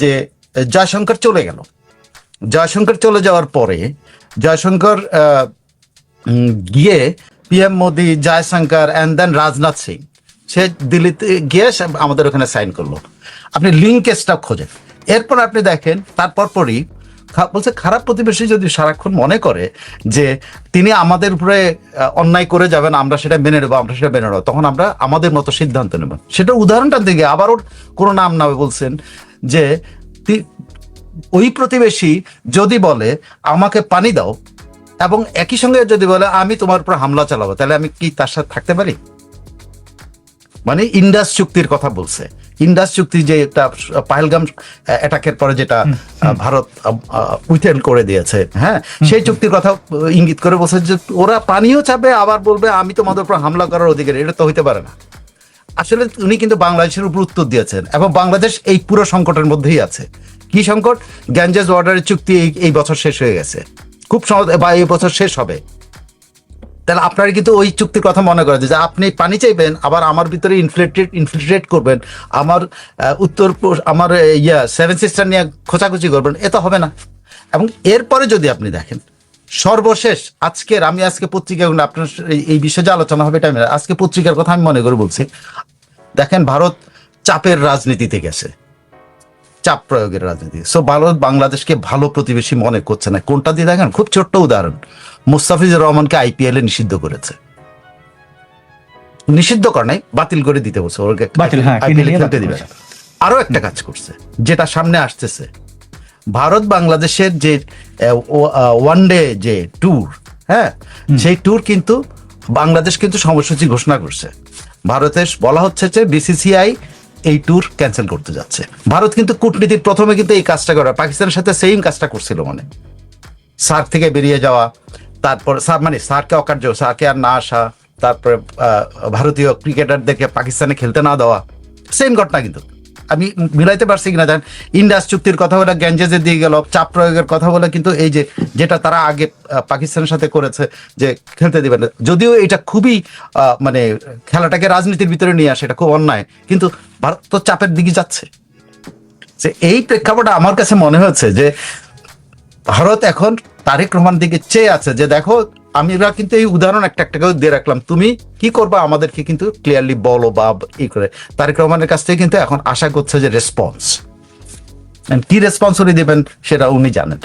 যে জয়শঙ্কর চলে গেল। জয়শঙ্কর চলে যাওয়ার পরে জয়শঙ্কর গিয়ে PM Modi, Jaishankar and then Rajnath Singh, সে দিল্লিতে গিয়ে আমাদের ওখানে সাইন করল। আপনি লিঙ্কেজটা খোঁজেন। এরপর আপনি দেখেন, তারপর পরই বলছে খারাপ প্রতিবেশী যদি সারাক্ষণ মনে করে যে তিনি আমাদের উপরে অন্যায় করে যাবেন, আমরা সেটা মেনে নেব, আমরা সেটা মেনে নেব, তখন আমরা আমাদের মতো সিদ্ধান্ত নেব। সেটা উদাহরণটা দিকে আবারও কোনো নাম নামে বলছেন যে ওই প্রতিবেশী যদি বলে, আমাকে পানি দাও, এবং একই সঙ্গে যদি বলে, আমি তোমার উপর হামলা চালাবো, তাহলে আমি কি তার সাথে থাকতে পারি? মানে ইন্ডাস চুক্তির কথা বলছে। ইন্ডাস চুক্তি যে একটা পাহেলগাম অ্যাটাকের পরে যেটা ভারত উইথেল করে দিয়েছে হ্যাঁ? সেই চুক্তির কথা ইঙ্গিত করে বলছে যে ওরা পানিও চাবে আবার বলবে আমি তোমাদের উপর হামলা করার অধিকারী। এটা তো হইতে পারে না। আসলে উনি কিন্তু বাংলাদেশের উপর উত্তর দিয়েছেন এবং বাংলাদেশ এই পুরো সংকটের মধ্যেই আছে। কি সংকট? গ্যাঞ্জেস ওয়াটারের চুক্তি এই এই বছর শেষ হয়ে গেছে। খুব সহজ বা এই বছর শেষ হবে। তাহলে আপনারা কিন্তু ওই চুক্তির কথা মনে করেন যে আপনি পানি চাইবেন, আবার আমার ভিতরে ইনফ্লেটেড ইনফিল্ট্রেট করবেন, আমার উত্তর আমার ইয়া সেভেন সিস্টার নিয়ে খোঁচাখুচি করবেন, এ তো হবে না। এবং এরপরে যদি আপনি দেখেন, সর্বশেষ আজকের আমি আজকে পত্রিকাগুলো আপনার এই বিষয়ে যে আলোচনা হবে, এটা আজকে পত্রিকার কথা আমি মনে করে বলছি। দেখেন, ভারত চাপের রাজনীতিতে গেছে। চাপ প্রয়োগের রাজনীতি। সো ভারত বাংলাদেশকে ভালো প্রতিবেশী মনে করছে না। কোনটা দিয়ে দেখেন? খুব ছোট্ট উদাহরণ। মুস্তাফিজুর রহমানকে আইপিএল এ নিষিদ্ধ করেছে। নিষিদ্ধ করে নাই বাতিল করে দিতে বলছে। ওকে এ খেলতে দিবে। আরও একটা কাজ করছে যেটা সামনে আসতেছে। ভারত বাংলাদেশের যে ওয়ান ডে যে ট্যুর হ্যাঁ সেই ট্যুর কিন্তু বাংলাদেশ কিন্তু সময়সূচি ঘোষণা করছে। ভারতের বলা হচ্ছে যে বিসিসিআই এই ট্যুর ক্যান্সেল করতে যাচ্ছে। ভারত কিন্তু কূটনীতির প্রথমে কিন্তু এই কাজটা করে পাকিস্তানের সাথে সেম কাজটা করছিল মানে। সার্ক থেকে বেরিয়ে যাওয়া, তারপর সার মানে সার্কে অকার্য, সার্কে আর না আসা, তারপরে ভারতীয় ক্রিকেটারদেরকে পাকিস্তানে খেলতে না দেওয়া সেম ঘটনা কিন্তু। আমি মিলাইতে পারছি কিনা জানেন? ইন্ডাস চুক্তির কথা বলে গ্যাঞ্জেজে দিয়ে গেল, চাপ প্রয়োগের কথা বলে কিন্তু এই যে, যেটা তারা আগে পাকিস্তানের সাথে করেছে যে খেলতে দিবে না। যদিও এটা খুবই মানে খেলাটাকে রাজনীতির ভিতরে নিয়ে আসে, এটা খুব অন্যায়। কিন্তু ভারত তো চাপের দিকে যাচ্ছে। যে এই প্রেক্ষাপটে আমার কাছে মনে হচ্ছে যে, ভারত এখন তারেক রহমান দিকে চেয়ে আছে যে, দেখো আমরা কিন্তু এই উদাহরণ একটা একটা করে দিয়ে রাখলাম। তুমি কি করবা? আমাদেরকে কিন্তু ক্লিয়ারলি বলো বা ই করে। তারেক রহমানের কাছ থেকে কিন্তু এখন আশা করছে যে রেসপন্স কি রেসপন্স উনি দেবেন সেটা উনি জানেন।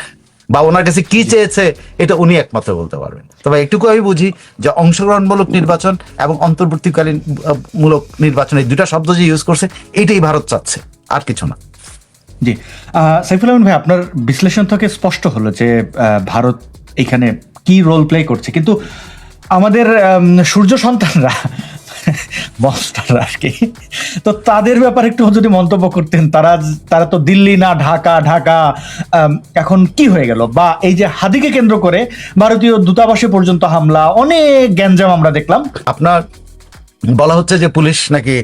বা ওনার কাছে কি চেয়েছে এটা উনি একমাত্র বলতে পারবেন। তবে একটুকু আমি বুঝি যে অংশগ্রহণমূলক নির্বাচন এবং অন্তর্বর্তীকালীন মূলক নির্বাচন এই দুটা শব্দ যে ইউজ করছে, এটাই ভারত চাচ্ছে। আর কিছু না। জি। সাইফুল আহমেদ ভাই, আপনার বিশ্লেষণ থেকে স্পষ্ট হলো যে ভারত এখানে কি রোল প্লে করছে। কিন্তু আমাদের সূর্য সন্তানরা মনস্টাররা কি, তো তাদের ব্যাপারে একটু যদি মন্তব্য করতেন, তারা তারা তো দিল্লি না, ঢাকা ঢাকা এখন কি হয়ে গেল? বা এই যে হাদিকে কেন্দ্র করে ভারতীয় দূতাবাসে পর্যন্ত হামলা, অনেক গ্যাঞ্জাম আমরা দেখলাম। আপনার বলা হচ্ছে যে পুলিশ নাকি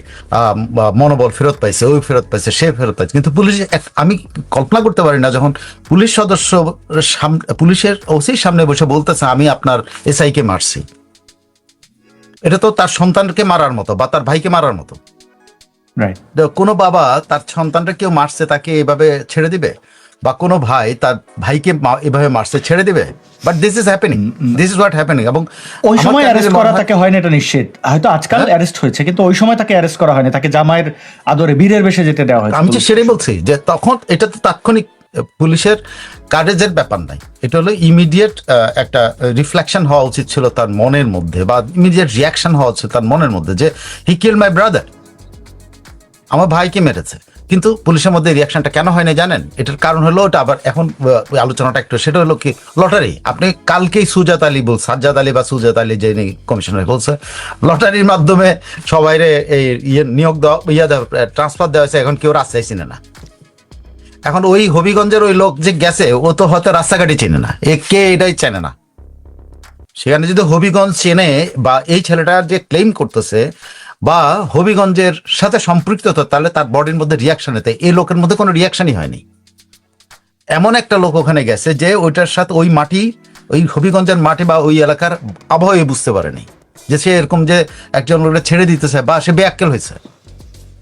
মনোবল ফেরত পাইছে ওই ফেরত পাইছে সে ফেরত পাইছে। কিন্তু পুলিশ আমি কল্পনা করতে পারি না যখন পুলিশ সদস্য পুলিশের ওসির সামনে বসে বলতেছে আমি আপনার এসআই কে মারছি। এটা তো তার সন্তানকে মারার মতো বা তার ভাইকে মারার মতো। কোনো বাবা তার সন্তানটা কেউ মারছে তাকে এভাবে ছেড়ে দিবে? বা কোনো ভাই তার ভাইকে এভাবে মারছে ছেড়ে দেবে? But this is happening this is what happening এবং ওই সময় অ্যারেস্ট করা তাকে হয়নি এটা নিশ্চিত। হয়তো আজকাল? অ্যারেস্ট হয়েছে কিন্তু ওই সময় তাকে অ্যারেস্ট করা হয়নি। তাকে জামাইয়ের আদরে বীরের বেশে যেতে দেওয়া হয়েছে আমি যে সেটাই বলছি যে তখন এটা তো তাৎক্ষণিক পুলিশের কারেজের ব্যাপার নাই। এটা হলো ইমিডিয়েট একটা রিফ্লেকশন হওয়া উচিত ছিল তার মনের মধ্যে বা ইমিডিয়েট রিয়াকশন হওয়া উচিত তার মনের মধ্যে যে হি কিল মাই ব্রাদার আমার ভাইকে মেরেছে? কিন্তু পুলিশের মধ্যে রিয়াকশনটা কেন হয় না জানেন? এটার কারণ হলো ওটা আবার এখন আলোচনাটা একটু, সেটা হলো কি, লটারি। আপনি কালকেই সুজাত আলী বল, সাজ্জাদ আলী বা সুজাত আলী যে কমিশনার বলছে, লটারির মাধ্যমে সবাই এই ইয়ে নিয়োগ দেওয়া ইয়ে ট্রান্সফার দেওয়া হয়েছে, এখন কেউ রাস্তায় চিনে না। এখন ওই হবিগঞ্জের ওই লোক যে গেছে, ও তো হয়তো রাস্তাঘাটই চেনে না। এ কে এটাই চেনে না। সেখানে যদি হবিগঞ্জ চেনে বা এই ছেলেটা যে ক্লেম করতেছে বা হবিগঞ্জের সাথে সম্পৃক্ত হতো তাহলে তার বডির মধ্যে রিয়াকশন হতে এই লোকের মধ্যে কোনো রিয়াকশনই হয়নি। এমন একটা লোক ওখানে গেছে যে ওইটার সাথে ওই মাটি, ওই হবিগঞ্জের মাটি বা ওই এলাকার আবহাওয়া বুঝতে পারেনি। যে সে এরকম যে একজন লোকটা ছেড়ে দিতেছে বা সে বেয়াক্কেল হয়েছে।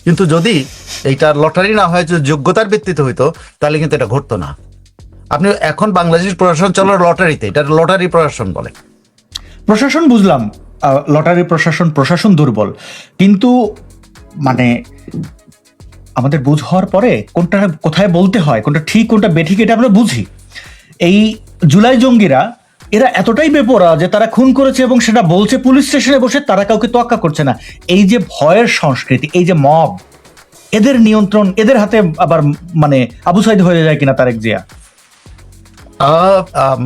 কিন্তু যদি এইটা লটারি না হয় যোগ্যতার ভিত্তিতে হইতো, তাহলে কিন্তু এটা ঘটতো না। আপনি এখন বাংলাদেশ প্রশাসন চলো লটারিতে এটা লটারি প্রশাসন বলে। প্রশাসন বুঝলাম। লটারি প্রশাসন প্রশাসন দুর্বল। কিন্তু মানে আমাদের বুঝ হওয়ার পরে কোনটা কোথায় বলতে হয়, কোনটা ঠিক, কোনটা বেঠিক, এটা আমরা বুঝি। এই জুলাই জঙ্গিরা, এরা এতটাই বেপরা যে তারা খুন করেছে এবং সেটা বলছে পুলিশ স্টেশনে বসে, তারা কাউকে তোয়াক্কা করছে না। এই যে ভয়ের সংস্কৃতি, এই যে মব, এদের নিয়ন্ত্রণ, এদের হাতে আবার মানে আবু সাইদ হয়ে যায় কিনা তারেক জিয়া?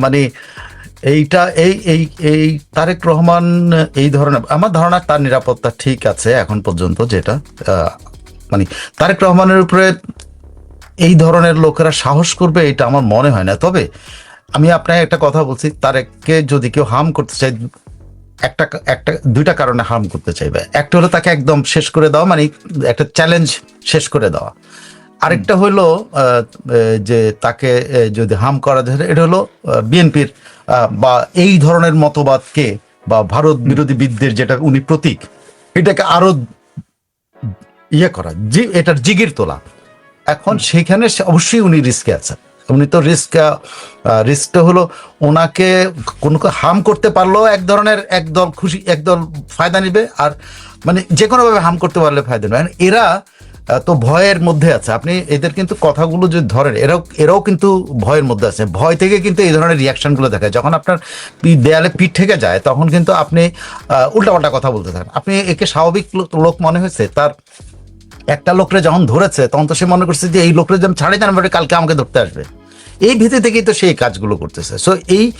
মানে এইটা, এই এই এই তারেক রহমান, এই ধরনের, আমার ধারণা তার নিরাপত্তা ঠিক আছে এখন পর্যন্ত যেটা মানে তারেক রহমানের উপরে এই ধরনের লোকেরা সাহস করবে এটা আমার মনে হয় না। তবে আমি আপনাকে একটা কথা বলছি, তারেককে যদি কেউ হার্ম করতে চাই একটা একটা, দুইটা কারণে হার্ম করতে চাইবে। একটা হলো তাকে একদম শেষ করে দেওয়া মানে একটা চ্যালেঞ্জ শেষ করে দেওয়া। আরেকটা হলো যে তাকে যদি হাম করা যায় এটা হলো বিএনপির বা এই ধরনের মতবাদকে বা ভারত বিরোধী বিদ্বের যেটা উনি প্রতীক এটাকে আরও ইয়ে করা জি এটার জিগির তোলা। এখন সেখানে অবশ্যই উনি রিস্কে আছেন। উনি তো রিস্ক রিস্কটা হলো ওনাকে কোনো হার্ম করতে পারলেও এক ধরনের একদল খুশি একদল ফায়দা নিবে আর মানে যে কোনোভাবে হার্ম করতে পারলে ফায়দা নেবে। এরা আহ, তো ভয়ের মধ্যে আছে। আপনি এদের কিন্তু কথাগুলো যদি ধরেন, এরাও এরাও কিন্তু ভয়ের মধ্যে আছে। ভয় থেকে কিন্তু এই ধরনের রিয়াকশনগুলো দেখায়। যখন আপনার দেয়ালে পিঠ থেকে যায়, তখন কিন্তু আপনি উল্টাপাল্টা কথা বলতে থাকেন। আপনি একে স্বাভাবিক লোক- মনে হয়েছে, তার একটা লোকরে যখন ধরেছে, তখন তো সে মনে করছে যে, এই লোকরে যখন ছাড়ে জানবে কালকে আমাকে ধরতে আসবে। এই ভিত্তি থেকেই তো সে এই কাজগুলো করতেছে। সো এই,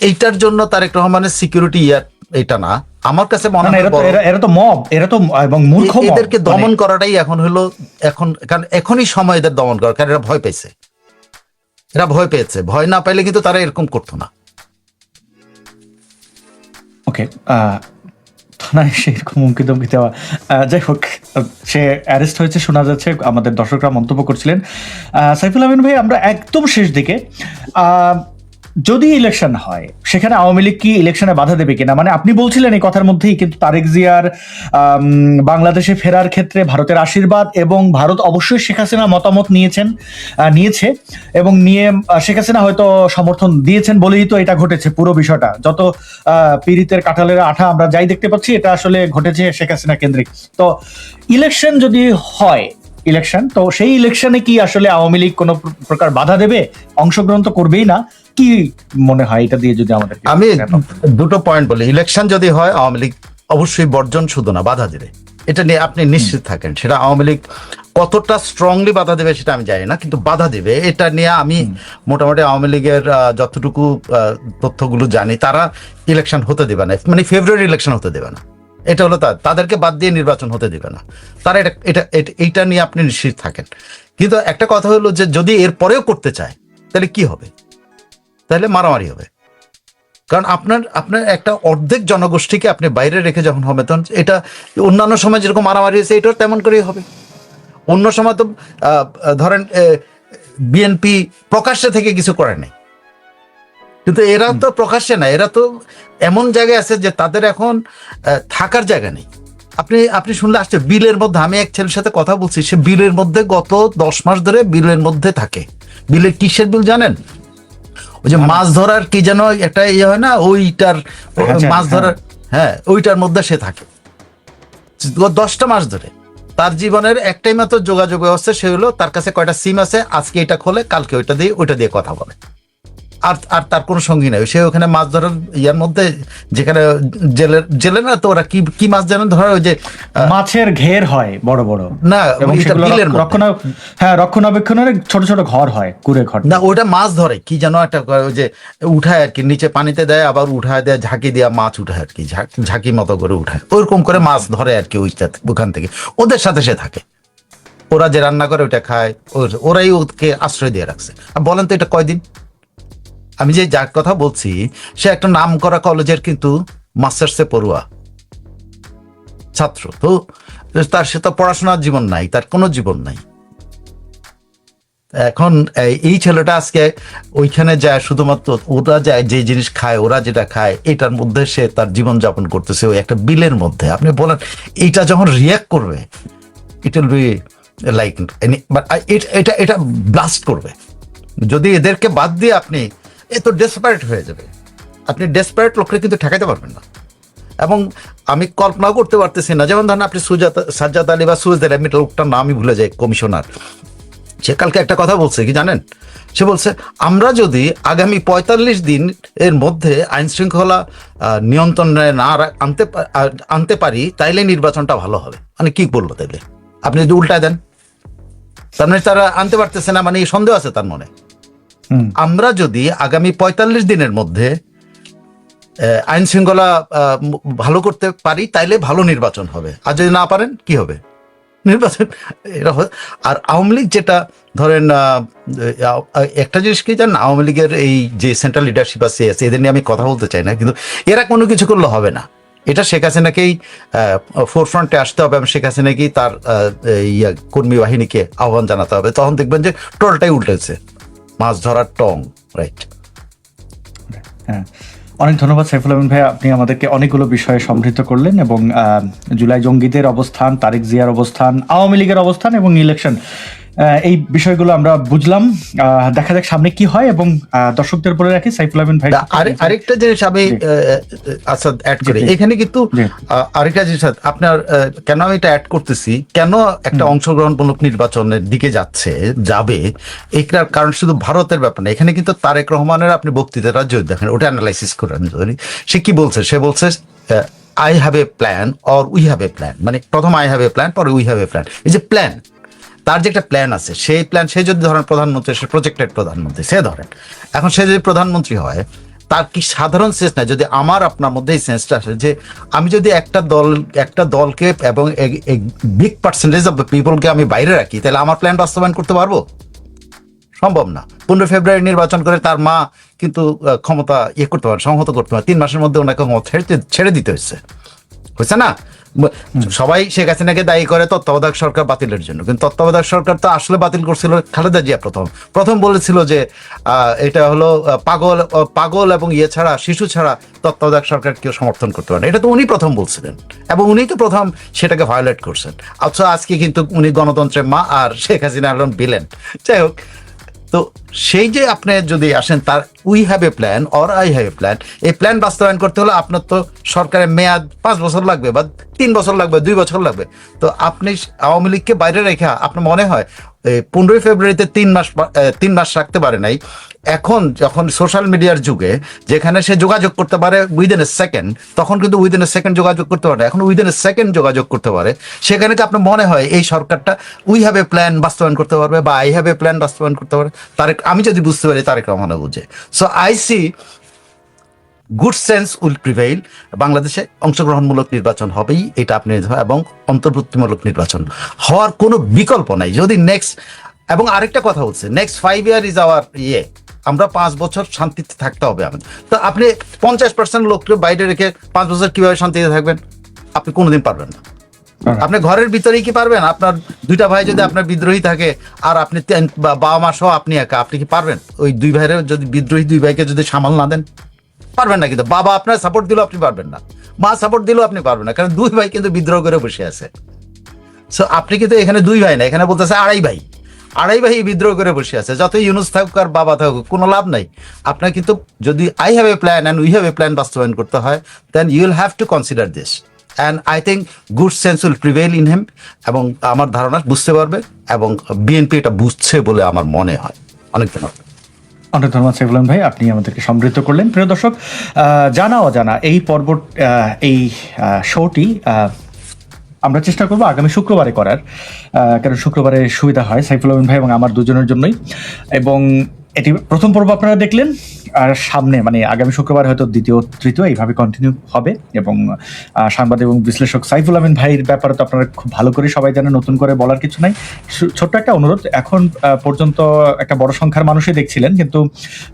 এইটার জন্য তার তারেক রহমানের সিকিউরিটি ইয়ার এটা না। আমার কাছে মনে হয় এরা তো মব এরা তো এবং মূর্খ এদেরকে মানে- দমন করাটাই এখন হলো এখন কারণ এখনই সময় এদের দমন করা কারণ এরা ভয় পেয়েছে। এরা ভয় পেয়েছে। ভয় না পাইলে কিন্তু তারা এরকম করতো না। ওকে থানায় সেরকম হুমকি দমকি দেওয়া যাই হোক সে অ্যারেস্ট হয়েছে শোনা যাচ্ছে আমাদের দর্শকরা মন্তব্য করছিলেন। আহ, সাইফুল আমিন ভাই আমরা একদম শেষ দিকে। আহ, যদি ইলেকশন হয়, সেখানে আওয়ামী লীগ কি ইলেকশনে বাধা দেবে কিনা? মানে আপনি বলছিলেন এই কথার মধ্যেই, কিন্তু তারেক জিয়ার বাংলাদেশে ফেরার ক্ষেত্রে ভারতের আশীর্বাদ এবং ভারত অবশ্যই শেখ হাসিনা মতামত নিয়েছেন নিয়েছে এবং নিয়ে শেখ হাসিনা হয়তো সমর্থন দিয়েছেন বলেই তো এটা ঘটেছে পুরো বিষয়টা। যত পীড়িতের কাঁঠালের আঠা আমরা যাই দেখতে পাচ্ছি, এটা আসলে ঘটেছে শেখ হাসিনা কেন্দ্রিক। তো ইলেকশন যদি হয় ইলেকশন তো সেই ইলেকশনে কি আসলে আওয়ামী লীগ কোনো প্রকার বাধা দেবে? অংশগ্রহণ তো করবেই না। কি মনে হয় এটা দিয়ে যদি আমাদের আমি দুটো পয়েন্ট বলি। ইলেকশন যদি হয় আওয়ামী লীগ অবশ্যই বর্জন শুধু না বাধা দেবে। এটা নিয়ে আপনি নিশ্চিত থাকেন। সেটা আওয়ামী লীগ কতটা স্ট্রংলি বাধা দেবে সেটা আমি জানি না কিন্তু বাধা দেবে। এটা নিয়ে আমি মোটামুটি আওয়ামী লীগের যতটুকু তথ্যগুলো জানি তারা ইলেকশন হতে দেবে না। মানে ফেব্রুয়ারি ইলেকশন হতে দেবে না। এটা হলো তা তাদেরকে বাদ দিয়ে নির্বাচন হতে দেবে না। তারা এটা এটা এটা- এইটা নিয়ে আপনি নিশ্চিত থাকেন। কিন্তু একটা কথা হলো যে যদি এর পরেও করতে চায় তাহলে কি হবে? তাহলে মারামারি হবে। কারণ আপনার আপনার একটা অর্ধেক জনগোষ্ঠীকে আপনি বাইরে রেখে যখন হবে তখন এটা অন্যান্য সময় যেরকম মারামারি হয়েছে এটাও তেমন করেই হবে। অন্য সময় তো ধরেন বিএনপি প্রকাশ্যে থেকে কিছু করে নাই। কিন্তু এরা তো প্রকাশ্যে না এরা তো এমন জায়গায় আছে যে তাদের এখন থাকার জায়গা নেই। আপনি আপনি শুনলে আসছে বিলের মধ্যে আমি এক ছেলের সাথে কথা বলছি সে বিলের মধ্যে গত দশ মাস ধরে বিলের মধ্যে থাকে। বিলের কিসের বিল জানেন? ওই যে মাছ ধরার কি যেন একটা ইয়ে হয় না ওইটার আচ্ছা, মাছ ধরার হ্যাঁ। ওইটার মধ্যে সে থাকে। দশটা মাস ধরে। তার জীবনের একটাই মাত্র যোগাযোগ ব্যবস্থা সে হলো তার কাছে কয়টা সিম আছে আজকে এটা খোলে কালকে ওইটা দিয়ে ওইটা দিয়ে কথা বলে। আর আর তার কোনো সঙ্গী নাই। সে ওখানে মাছ ধরার ইয়ার মধ্যে যেখানে জেলের জেলে না তো ওরা কি কি মাছ যেন ধরে ওই যে মাছের ঘের হয় বড় বড়। না বিলের রক্ষণা হ্যাঁ রক্ষণাবেক্ষণের ছোট ছোট ঘর হয় কুড়ে ঘর। না ওটা মাছ ধরে কি যেন একটা ওই যে উঠায় আর কি নিচে পানিতে দেয় আবার উঠায় দেয় ঝাঁকি দেয়া মাছ উঠায় আর কি ঝাঁকি মতো করে উঠায়। ওইরকম করে মাছ ধরে আর কি ওইটা ওখান থেকে। ওদের সাথে সে থাকে। ওরা যে রান্না করে ওটা খায় ওর- ওরাই ওকে আশ্রয় দিয়ে রাখছে। আর বলেন তো এটা কয়দিন? আমি যে যার কথা বলছি, সে একটা নাম করা কলেজের কিন্তু মাস্টার্সে পড়ুয়া। ছাত্র। তো তার সে তো পড়াশোনার জীবন নাই, তার কোনো জীবন নাই। এখন এই- ছেলেটা আজকে ওইখানে যায় শুধুমাত্র, ওরা যায় যে জিনিস খায়, ওরা যেটা খায়, এটার মধ্যে সে তার জীবন যাপন করতেছে ওই একটা বিলের মধ্যে। আপনি বলেন, এইটা যখন রিয়াক্ট করবে ইট উইল বি লাইক এটা এটা ব্লাস্ট করবে। যদি এদেরকে বাদ দিয়ে আপনি এ তো ডেসপারেট হয়ে যাবে। আপনি ডেসপারেট লোককে কিন্তু ঠেকাইতে পারবেন না। এবং আমি কল্পনাও করতে পারতেছি না। যেমন ধরেন আপনি সুজাত, সাজ্জাদ আলী বা সুজদের আমি লোকটার নামই ভুলে যাই কমিশনার সে কালকে একটা কথা বলছে, কি জানেন? সে বলছে, আমরা যদি আগামী পঁয়তাল্লিশ দিন এর মধ্যে আইন শৃঙ্খলা নিয়ন্ত্রণে না আনতে আনতে পারি, তাইলে নির্বাচনটা ভালো হবে। মানে কি বলল তাইলে? আপনি যদি উল্টায় দেন। তার মানে তারা আনতে পারতেছে না মানে সন্দেহ আছে তার মনে। আমরা যদি আগামী পঁয়তাল্লিশ দিনের মধ্যে আইন শৃঙ্খলা ভালো করতে পারি, তাইলে ভালো নির্বাচন হবে। আর যদি না পারেন, কি হবে? নির্বাচন, এরা আর আওয়ামী লীগ যেটা, ধরেন একটা জিনিস কি জানেন? আওয়ামী লীগের এই যে সেন্ট্রাল লিডারশিপ আছে এদের নিয়ে আমি কথা বলতে চাই না, কিন্তু এরা কোনো কিছু করলে হবে না। এটা শেখ হাসিনাকেই ফোর ফ্রন্টে আসতে হবে এবং শেখ হাসিনাকেই তার কর্মী বাহিনীকে আহ্বান জানাতে হবে। তখন দেখবেন যে টোলটাই উল্টেছে। মাছ ধরার টং রাইট হ্যাঁ অনেক ধন্যবাদ সাইফুল আহমিন ভাই, আপনি আমাদেরকে অনেকগুলো বিষয়ে সমৃদ্ধ করলেন এবং জুলাই জঙ্গিদের অবস্থান তারিক জিয়ার অবস্থান, আওয়ামী লীগের অবস্থান এবং ইলেকশন এই বিষয়গুলো আমরা বুঝলাম। দেখা যাক সামনে কি হয় এবং দর্শকদের বলে রাখি সাইফুল আমিন ভাই আরে- আরেকটা জিনিস আমি আচ্ছা অ্যাড করি। এখানে কিন্তু আরেকটা জিনিস আপনার কেন আমি এটা অ্যাড করতেছি? কেন একটা অংশগ্রহণমূলক নির্বাচনের দিকে যাচ্ছে যাবে? এইটার কারণ শুধু ভারতের ব্যাপার না এখানে কিন্তু তারেক রহমানের আপনি বক্তৃতাটা যদি দেখেন ওটা অ্যানালাইসিস করেন যদি। সে কি বলছে? সে বলছে I have a plan or we have a plan মানে প্রথম আই হ্যাভ এ প্ল্যান পরে উই হ্যাভ এ প্ল্যান এই যে প্ল্যান তার যে একটা প্ল্যান আছে, সেই প্ল্যান সে যদি ধরেন প্রধানমন্ত্রী, সে প্রজেক্টেড প্রধানমন্ত্রী, সে ধরেন। এখন সে যদি প্রধানমন্ত্রী হয়, তার কি সাধারণ সেন্স না যদি আমার আপনার মধ্যে এই সেন্সটা আসে যে, আমি যদি একটা দল, একটা দলকে এবং বিগ পার্সেন্টেজ অফ দ্য পিপলকে আমি বাইরে রাখি, তাহলে আমার প্ল্যান বাস্তবায়ন করতে পারব? সম্ভব না। পনেরো ফেব্রুয়ারি নির্বাচন করে তার মা কিন্তু ক্ষমতা ইয়ে করতে পারে, সংহত করতে পারে। তিন মাসের মধ্যে ওনাকে ক্ষমতা ছেড়ে দিতে- ছেড়ে হচ্ছে না? সবাই শেখ হাসিনাকে দায়ী করে তত্ত্বাবধায়ক সরকার বাতিলের জন্য। কিন্তু তত্ত্বাবধায়ক সরকার তো আসলে বাতিল করছিল খালেদা জিয়া প্রথম। প্রথম বলেছিল যে এটা হলো পাগল পাগল এবং ইয়ে ছাড়া শিশু ছাড়া তত্ত্বাবধায়ক সরকার কেউ সমর্থন করতে পারে। এটা তো উনি প্রথম বলছিলেন। এবং উনি তো প্রথম সেটাকে ভায়োলেট করছেন। অথচ আজকে কিন্তু উনি গণতন্ত্রের মা আর শেখ হাসিনা হলেন বিলেন। যাই হোক তো সেই যে আপনি যদি আসেন, তার we have a plan or I have a plan এই প্ল্যান বাস্তবায়ন করতে হলে আপনার তো সরকারের মেয়াদ পাঁচ বছর লাগবে বা তিন বছর লাগবে, দুই বছর লাগবে। তো আপনি আওয়ামী লীগকে বাইরে রেখে আপনার মনে হয় পনেরোই ফেব্রুয়ারিতে তিন মাস তিন মাস রাখতে পারে নাই। এখন যখন সোশ্যাল মিডিয়ার যুগে, যেখানে সে যোগাযোগ করতে পারে উইদিন এ সেকেন্ড তখন কিন্তু উইদিন এ সেকেন্ড যোগাযোগ করতে পারে। এখন উইদিন এ সেকেন্ড যোগাযোগ করতে পারে। সেখানে কি আপনার মনে হয় এই সরকারটা উই হ্যাভ এ প্ল্যান বাস্তবায়ন করতে পারবে বা আই হ্যাভ এ প্ল্যান বাস্তবায়ন করতে পারে তারেক আমি যদি বুঝতে পারি তারেক রহমানও বুঝে so I see good sense will prevail বাংলাদেশে অংশগ্রহণমূলক নির্বাচন হবেই এটা আপনি এবং অন্তর্ভুক্তিমূলক নির্বাচন হওয়ার কোনো বিকল্প নাই। যদি নেক্সট এবং আরেকটা কথা হচ্ছে next five year is our ইয়ে আমরা পাঁচ বছর শান্তিতে থাকতে হবে আমাদের। তো আপনি পঞ্চাশ পার্সেন্ট লোককে বাইরে রেখে পাঁচ বছর কীভাবে শান্তিতে থাকবেন? আপনি কোনোদিন পারবেন না। আপনি ঘরের ভিতরেই কি পারবেন? আপনার দুইটা ভাই যদি আপনার বিদ্রোহী থাকে আর আপনি বাবা মা সহ আপনি একা আপনি কি পারবেন? ওই দুই ভাইয়ের যদি বিদ্রোহী দুই ভাইকে যদি সামাল না দেন? পারবেন না কিন্তু। বাবা আপনার সাপোর্ট দিলেও আপনি পারবেন না। মা সাপোর্ট দিলেও আপনি পারবেন না। কারণ দুই ভাই কিন্তু বিদ্রোহ করে বসে আছে। সো আপনি কিন্তু এখানে দুই ভাই না। এখানে বলতেছে আড়াই ভাই। আড়াই ভাই বিদ্রোহ করে বসে আছে। যত ইউনুস থাকুক আর বাবা থাকুক, কোনো লাভ নাই। আপনার কিন্তু যদি I have a plan and we have a plan বাস্তবায়ন করতে হয় then you will have to consider this and I think good sense will prevail in them এবং আমার ধারণা বুঝতে পারবে এবং বিএনপি এটা বুঝছে বলে আমার মনে হয়। অনেক ধন্যবাদ। অনেক ধন্যবাদ, সাইফুল ভাই। আপনি আমাদেরকে সমৃদ্ধ করলেন। প্রিয় দর্শক জানা অজানা, এই পর্ব এই শোটি আমরা চেষ্টা করব আগামী শুক্রবারে করার। কারণ শুক্রবারে সুবিধা হয় সাইফুল ভাই এবং আমার দুজনের জন্যই। এবং এটি প্রথম পর্ব আপনারা দেখলেন, আর সামনে মানে আগামী শুক্রবার হয়তো দ্বিতীয়, তৃতীয়, এইভাবে কন্টিনিউ হবে। এবং সাংবাদিক এবং বিশ্লেষক সাইফুল আমিন ভাইয়ের ব্যাপারে তো আপনারা খুব ভালো করে সবাই জানেন, নতুন করে বলার কিছু নাই। ছোট্ট একটা অনুরোধ, এখন পর্যন্ত একটা বড় সংখ্যার মানুষই দেখছিলেন, কিন্তু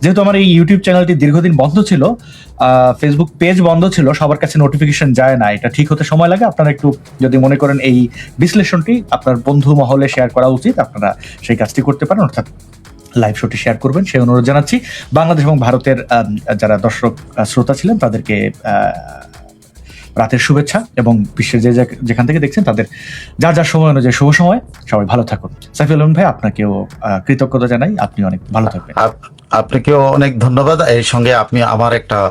যেহেতু আমার এই ইউটিউব চ্যানেলটি দীর্ঘদিন বন্ধ ছিল ফেসবুক পেজ বন্ধ ছিল, সবার কাছে নোটিফিকেশন যায় না, এটা ঠিক হতে সময় লাগে। আপনারা একটু যদি মনে করেন এই বিশ্লেষণটি আপনার বন্ধু মহলে শেয়ার করা উচিত, আপনারা সেই কাজটি করতে পারেন, অর্থাৎ লাইভ শোটি শেয়ার করবেন। সেই অনুরোধ জানাচ্ছি, বাংলাদেশ এবং ভারতের যারা দর্শক শ্রোতা ছিলেন, তাদেরকে রাতের শুভেচ্ছা এবং বিশ্বের যে যে- যেখান থেকে দেখছেন, তাদের যার যার সময় অনুযায়ী শুভ সময়। সবাই ভালো থাকুন। সাইফুল আলম ভাই, আপনাকেও কৃতজ্ঞতা জানাই। আপনি অনেক ভালো থাকবেন। আপ- আপনাকেও অনেক ধন্যবাদ। এই সঙ্গে আপনি আমার একটা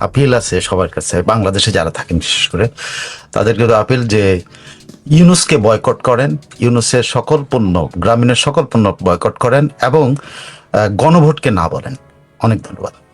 আপিল আছে সবার কাছে। বাংলাদেশে যারা থাকেন, বিশেষ করে তাদেরকে আপিল যে ইউনুসকে বয়কট করেন, ইউনুসের সকল পণ্য, গ্রামীণের সকল পণ্য বয়কট করেন এবং গণভোটকে না বলেন। অনেক ধন্যবাদ।